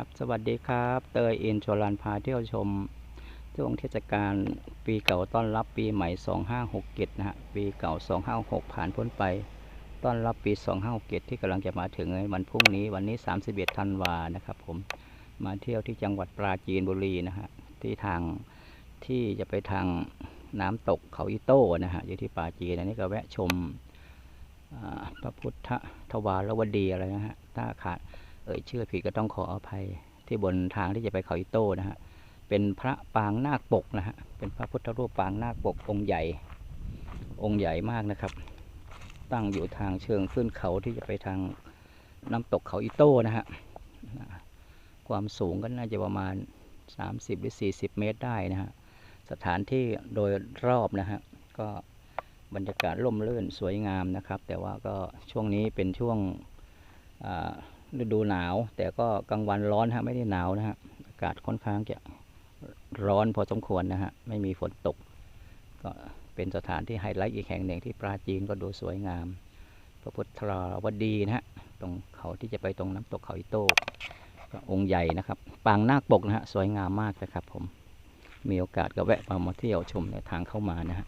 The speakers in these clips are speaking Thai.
ครับสวัสดีครับ เตยอินชวลันพาเที่ยวชมช่วงเทศกาลปีเก่าต้อนรับปีใหม่ 2567นะฮะปีเก่า 256 ผ่านพ้นไป ต้อนรับปี 2567ที่กำลังจะมาถึงในวันพรุ่งนี้วันนี้ 31 ธันวานะครับผมมาเที่ยวที่จังหวัดปราจีนบุรีนะฮะที่ทางที่จะไปทางน้ำตกเขาอิโต้นะฮะอยู่ที่ปราจีนอันนี้ก็แวะชมพระพุทธทวารวดีอะไรนะฮะถ้าขาด เอ่ยชื่อผิดก็ต้องขออภัยที่บนทางที่จะไปเขาอิโต้นะฮะเป็นพระปางนาคปกนะฮะเป็นพระพุทธรูปปางนาคปกองค์ใหญ่ องค์ใหญ่มากนะครับ ตั้งอยู่ทางเชิงขึ้นเขาที่จะไปทางน้ำตกเขาอิโต้นะฮะความสูงก็น่าจะประมาณ 30 หรือ 40 เมตรได้นะฮะสถานที่โดยรอบนะฮะก็บรรยากาศร่มรื่นสวยงามนะครับ แต่ว่าก็ช่วงนี้เป็นช่วง ฤดูหนาว แต่ก็กลางวันร้อนฮะไม่ได้หนาวนะฮะอากาศค่อนข้างจะร้อนพอสมควรนะฮะไม่มีฝนตก ก็เป็นสถานที่ไฮไลท์อีกแห่งหนึ่งที่ปราจีนก็ดูสวยงาม พระพุทธราวดีนะฮะตรงเขาที่จะไปตรงน้ำตกเขาอิโต้ก็องค์ใหญ่นะครับปางนาคปกนะฮะสวยงามมากนะครับ ผมมีโอกาสก็แวะมามาเที่ยวชมในทางเข้ามานะฮะ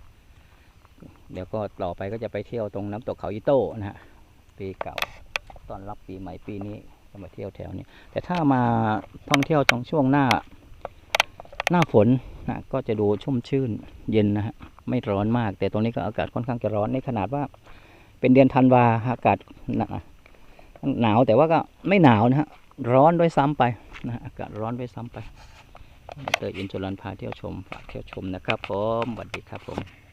เดี๋ยวก็ต่อไปก็จะไปเที่ยวตรงน้ำตกเขาอิโต้นะฮะปีเก่า ตอนรับปีใหม่ปีนี้ก็มาเที่ยวแถวนี้ แต่ถ้ามาท่องเที่ยวตรงช่วงหน้า หน้าฝนนะก็จะดูชุ่มชื่นเย็นนะฮะไม่ร้อนมาก แต่ตรงนี้ก็อากาศค่อนข้างจะร้อนในขนาดว่า เป็นเดือนธันวาอากาศหนาหนาวแต่ว่าก็ไม่หนาวนะฮะร้อนด้วยซ้ำไปนะฮะอากาศร้อนด้วยซ้ำไปเตยอินจุลันพาเที่ยวชมฝากเที่ยวชมนะครับผมสวัสดีครับผม